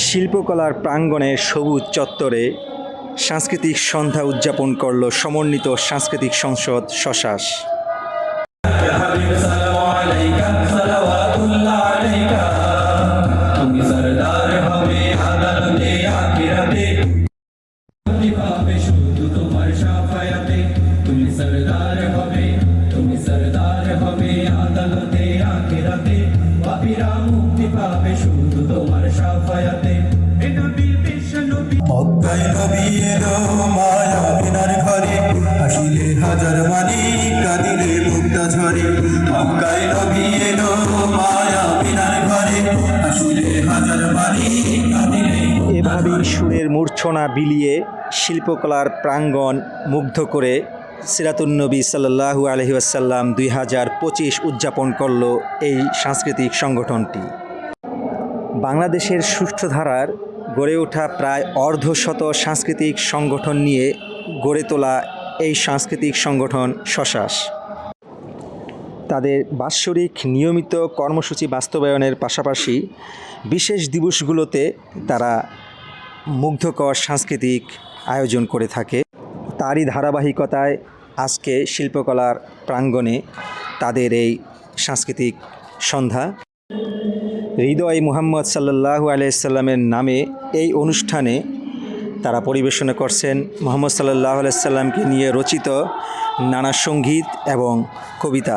শিল্পকলার প্রাঙ্গণে সবুজ চত্বরে সাংস্কৃতিক সন্ধ্যা উদযাপন করল সমন্বিত সাংস্কৃতিক সংসদ শশাস তুমি পাপীরা মুক্তি পাবে শুধু তোমার সাফায়াতে। এ নবী বিশ্ব নবী। মক্কায় নবী এলো মায়া বিনার ঘরে। হাসিলে হাজার মানি কাঁদিলে মুক্তা ঝরে। মক্কায় নবী এলো মায়া বিনার ঘরে। হাসিলে হাজার মানি কাঁদিলে এভাবেই সুরের মূর্ছনা বিলিয়ে শিল্পকলার প্রাঙ্গণ মুগ্ধ করে সিরাতুন্নবী সাল্লাহু আলহি আসাল্লাম দুই হাজার পঁচিশ উদযাপন করল এই সাংস্কৃতিক সংগঠনটি। বাংলাদেশের সুষ্ঠু ধারার গড়ে ওঠা প্রায় অর্ধশত সাংস্কৃতিক সংগঠন নিয়ে গড়ে তোলা এই সাংস্কৃতিক সংগঠন শশাস তাদের বাৎসরিক নিয়মিত কর্মসূচি বাস্তবায়নের পাশাপাশি বিশেষ দিবসগুলোতে তারা মুগ্ধকর সাংস্কৃতিক আয়োজন করে থাকে। তারই ধারাবাহিকতায় আজকে শিল্পকলার প্রাঙ্গণে তাদের এই সাংস্কৃতিক সন্ধ্যা। হৃদয় মুহাম্মদ সাল্লাহু আলাইসাল্লামের নামে এই অনুষ্ঠানে তারা পরিবেশনা করছেন। মোহাম্মদ সাল্লাহ আলাইসাল্লামকে নিয়ে রচিত নানা সংগীত এবং কবিতা।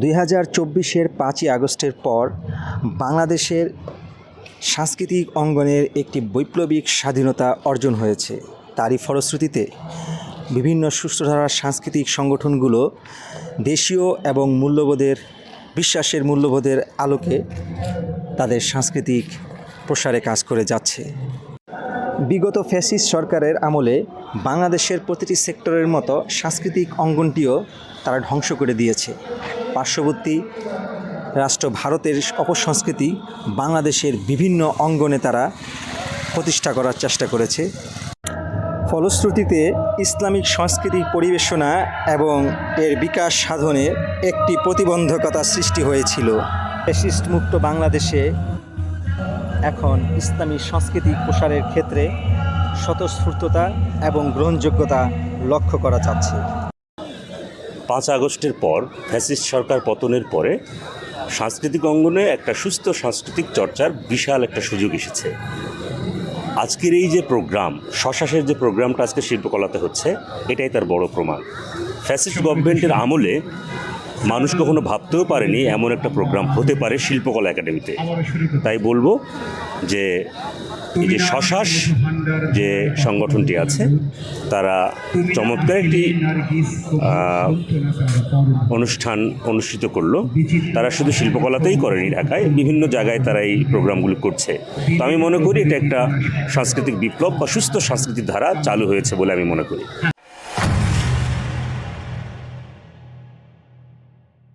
দুই হাজার চব্বিশের পাঁচই আগস্টের পর বাংলাদেশের সাংস্কৃতিক অঙ্গনের একটি বৈপ্লবিক স্বাধীনতা অর্জন হয়েছে। তারই ফলশ্রুতিতে বিভিন্ন সুস্থধারার সাংস্কৃতিক সংগঠনগুলো দেশীয় এবং মূল্যবোধের, বিশ্বাসের মূল্যবোধের আলোকে তাদের সাংস্কৃতিক প্রসারে কাজ করে যাচ্ছে। বিগত ফ্যাসিস সরকারের আমলে বাংলাদেশের প্রতিটি সেক্টরের মতো সাংস্কৃতিক অঙ্গনটিও তারা ধ্বংস করে দিয়েছে। পার্শ্ববর্তী রাষ্ট্র ভারতের অপসংস্কৃতি বাংলাদেশের বিভিন্ন অঙ্গনে তারা প্রতিষ্ঠা করার চেষ্টা করেছে। ফলশ্রুতিতে ইসলামিক সাংস্কৃতিক পরিবেশনা এবং এর বিকাশ সাধনে একটি প্রতিবন্ধকতা সৃষ্টি হয়েছিল। ফ্যাসিস্ট মুক্ত বাংলাদেশে এখন ইসলামী সাংস্কৃতিক প্রসারের ক্ষেত্রে স্বতঃস্ফূর্ততা এবং গ্রহণযোগ্যতা লক্ষ্য করা যাচ্ছে। পাঁচ আগস্টের পর ফ্যাসিস্ট সরকার পতনের পরে সাংস্কৃতিক অঙ্গনে একটা সুস্থ সাংস্কৃতিক চর্চার বিশাল একটা সুযোগ এসেছে। আজকের এই যে প্রোগ্রাম শশাসের যে প্রোগ্রামটা আজকে শিল্পকলাতে হচ্ছে, এটাই তার বড় প্রমাণ। ফ্যাসিস্ট গভর্নমেন্টের আমলে মানুষ কখনো ভাবতেও পারেনি এমন একটা প্রোগ্রাম হতে পারে শিল্পকলা একাডেমিতে তাই বলব যে, এই যে শশাস যে সংগঠনটি আছে, তারা চমৎকার একটি অনুষ্ঠান অনুষ্ঠিত করল। তারা শুধু শিল্পকলাতেই করেনি ঢাকায় বিভিন্ন জায়গায় তারা এই প্রোগ্রামগুলো করছে। তো আমি মনে করি এটা একটা সাংস্কৃতিক বিপ্লব বা সুস্থ সাংস্কৃতিক ধারা চালু হয়েছে বলে আমি মনে করি।